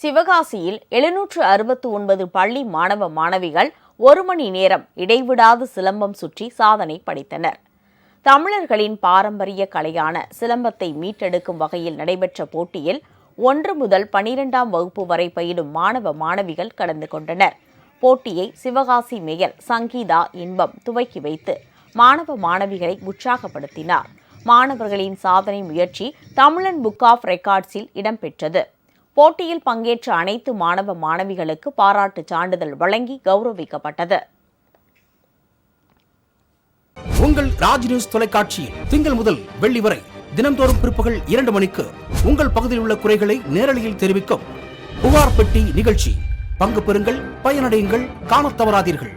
சிவகாசியில் எழுநூற்று அறுபத்து ஒன்பது பள்ளி மாணவ மாணவிகள் ஒரு மணி நேரம் இடைவிடாது சிலம்பம் சுற்றி சாதனை படைத்தனர். தமிழர்களின் பாரம்பரிய கலையான சிலம்பத்தை மீட்டெடுக்கும் வகையில் நடைபெற்ற போட்டியில் ஒன்று முதல் பனிரெண்டாம் வகுப்பு வரை பயிலும் மாணவ மாணவிகள் கலந்து கொண்டனர். போட்டியை சிவகாசி மேயர் சங்கீதா இன்பம் துவக்கி வைத்து மாணவ மாணவிகளை உற்சாகப்படுத்தினார். மாணவர்களின் சாதனை முயற்சி தமிழன் புக் ஆஃப் ரெக்கார்ட்ஸில் இடம்பெற்றது. போட்டியில் பங்கேற்ற அனைத்து மாணவ மாணவிகளுக்கு பாராட்டு சான்றிதழ் வழங்கி கௌரவிக்கப்பட்டது. உங்கள் ராஜ் நியூஸ் தொலைக்காட்சியில் திங்கள் முதல் வெள்ளி வரை தினந்தோறும் பிற்பகல் இரண்டு மணிக்கு உங்கள் பகுதியில் உள்ள குறைகளை நேரலையில் தெரிவிக்கும் புகார் பெட்டி நிகழ்ச்சி. பங்கு பெறுங்கள் பயனடையுங்கள் காண தவறாதீர்கள்.